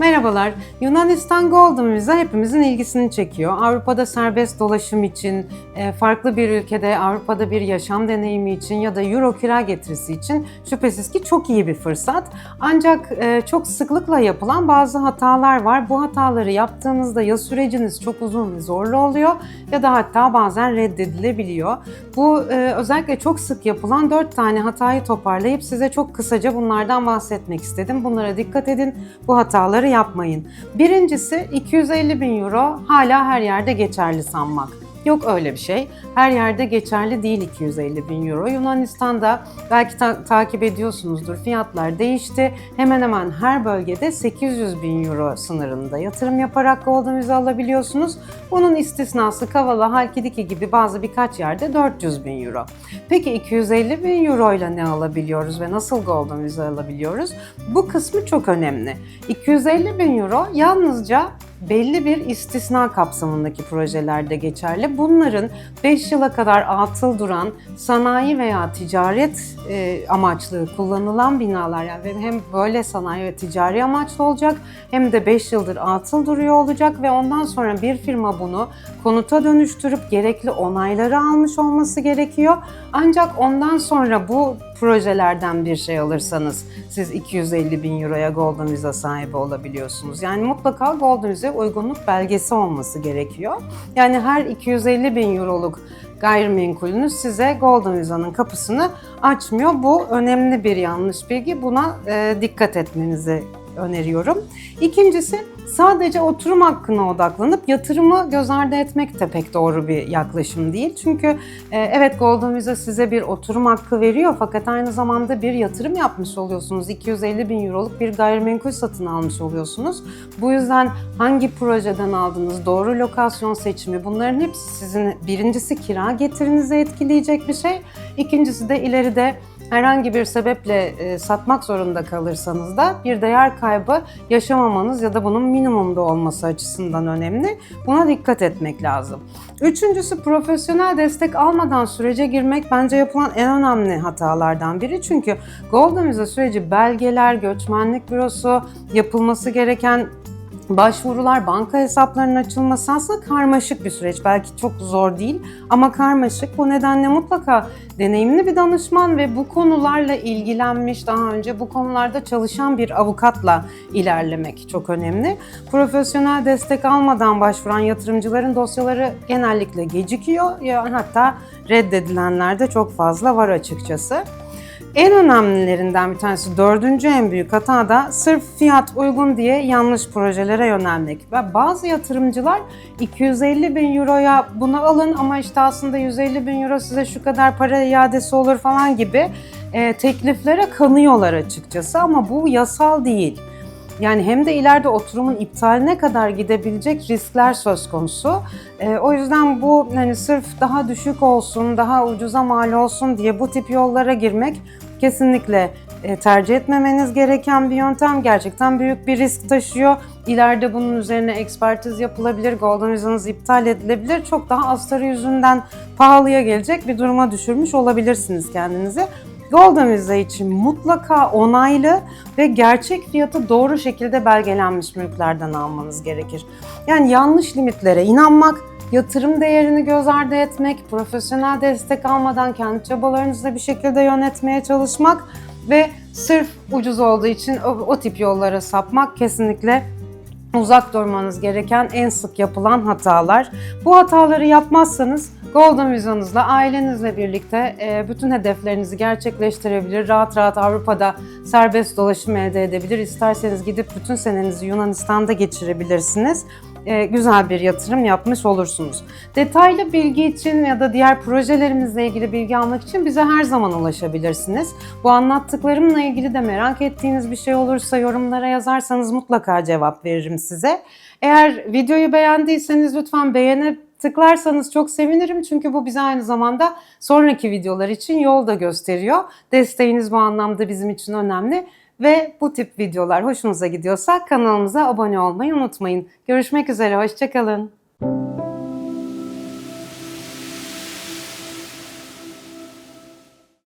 Me Merhabalar. Yunanistan Golden Visa hepimizin ilgisini çekiyor. Avrupa'da serbest dolaşım için, e, farklı bir ülkede Avrupa'da bir yaşam deneyimi için ya da euro kira getirisi için şüphesiz ki çok iyi bir fırsat. Ancak e, çok sıklıkla yapılan bazı hatalar var. Bu hataları yaptığınızda ya süreciniz çok uzun ve zorlu oluyor ya da hatta bazen reddedilebiliyor. Bu e, özellikle çok sık yapılan 4 tane hatayı toparlayıp size çok kısaca bunlardan bahsetmek istedim. Bunlara dikkat edin. Bu hataları yapmayın. Birincisi 250 bin euro hala her yerde geçerli sanmak. Yok öyle bir şey. Her yerde geçerli değil 250 bin euro. Yunanistan'da belki ta- takip ediyorsunuzdur fiyatlar değişti. Hemen hemen her bölgede 800 bin euro sınırında yatırım yaparak Golden Visa alabiliyorsunuz. Bunun istisnası Kavala, Halkidiki gibi bazı birkaç yerde 400 bin euro. Peki 250 bin euro ile ne alabiliyoruz ve nasıl Golden Visa alabiliyoruz? Bu kısmı çok önemli. 250 bin euro yalnızca belli bir istisna kapsamındaki projelerde geçerli. Bunların 5 yıla kadar atıl duran sanayi veya ticaret e, amaçlı kullanılan binalar yani hem böyle sanayi ve ticari amaçlı olacak hem de 5 yıldır atıl duruyor olacak ve ondan sonra bir firma bunu konuta dönüştürüp gerekli onayları almış olması gerekiyor. Ancak ondan sonra bu projelerden bir şey alırsanız siz 250 bin euroya Golden Visa sahibi olabiliyorsunuz. Yani mutlaka Golden Visa uygunluk belgesi olması gerekiyor. Yani her 250 bin euroluk gayrimenkulünüz size Golden Visa'nın kapısını açmıyor. Bu önemli bir yanlış bilgi. Buna e, dikkat etmenizi öneriyorum. İkincisi sadece oturum hakkına odaklanıp yatırımı göz ardı etmek de pek doğru bir yaklaşım değil. Çünkü e, evet Golden Visa size bir oturum hakkı veriyor fakat aynı zamanda bir yatırım yapmış oluyorsunuz. 250 bin euroluk bir gayrimenkul satın almış oluyorsunuz. Bu yüzden hangi projeden aldınız, doğru lokasyon seçimi bunların hepsi sizin birincisi kira getirinizi etkileyecek bir şey. İkincisi de ileride herhangi bir sebeple e, satmak zorunda kalırsanız da bir değer kaybı yaşamamanız ya da bunun minimumda olması açısından önemli. Buna dikkat etmek lazım. Üçüncüsü profesyonel destek almadan sürece girmek bence yapılan en önemli hatalardan biri. Çünkü Golden Visa süreci belgeler, göçmenlik bürosu, yapılması gereken başvurular, banka hesaplarının açılması aslında karmaşık bir süreç. Belki çok zor değil ama karmaşık. Bu nedenle mutlaka deneyimli bir danışman ve bu konularla ilgilenmiş, daha önce bu konularda çalışan bir avukatla ilerlemek çok önemli. Profesyonel destek almadan başvuran yatırımcıların dosyaları genellikle gecikiyor. Yani hatta reddedilenler de çok fazla var açıkçası. En önemlilerinden bir tanesi dördüncü en büyük hata da sırf fiyat uygun diye yanlış projelere yönelmek. Ve bazı yatırımcılar 250 bin euroya bunu alın ama işte aslında 150 bin euro size şu kadar para iadesi olur falan gibi e, tekliflere kanıyorlar açıkçası ama bu yasal değil. Yani hem de ileride oturumun iptaline kadar gidebilecek riskler söz konusu. E, o yüzden bu hani sırf daha düşük olsun, daha ucuza mal olsun diye bu tip yollara girmek kesinlikle e, tercih etmemeniz gereken bir yöntem. Gerçekten büyük bir risk taşıyor. İleride bunun üzerine ekspertiz yapılabilir, Golden Visa'nız iptal edilebilir. Çok daha astarı yüzünden pahalıya gelecek bir duruma düşürmüş olabilirsiniz kendinizi. Golden Visa için mutlaka onaylı ve gerçek fiyatı doğru şekilde belgelenmiş mülklerden almanız gerekir. Yani yanlış limitlere inanmak, yatırım değerini göz ardı etmek, profesyonel destek almadan kendi çabalarınızla bir şekilde yönetmeye çalışmak ve sırf ucuz olduğu için o, o tip yollara sapmak kesinlikle uzak durmanız gereken en sık yapılan hatalar. Bu hataları yapmazsanız Golden Visa'nızla ailenizle birlikte e, bütün hedeflerinizi gerçekleştirebilir. Rahat rahat Avrupa'da serbest dolaşım elde edebilir. İsterseniz gidip bütün senenizi Yunanistan'da geçirebilirsiniz. E, güzel bir yatırım yapmış olursunuz. Detaylı bilgi için ya da diğer projelerimizle ilgili bilgi almak için bize her zaman ulaşabilirsiniz. Bu anlattıklarımla ilgili de merak ettiğiniz bir şey olursa yorumlara yazarsanız mutlaka cevap veririm size. Eğer videoyu beğendiyseniz lütfen beğenip tıklarsanız çok sevinirim çünkü bu bize aynı zamanda sonraki videolar için yol da gösteriyor. Desteğiniz bu anlamda bizim için önemli. Ve bu tip videolar hoşunuza gidiyorsa kanalımıza abone olmayı unutmayın. Görüşmek üzere, hoşçakalın.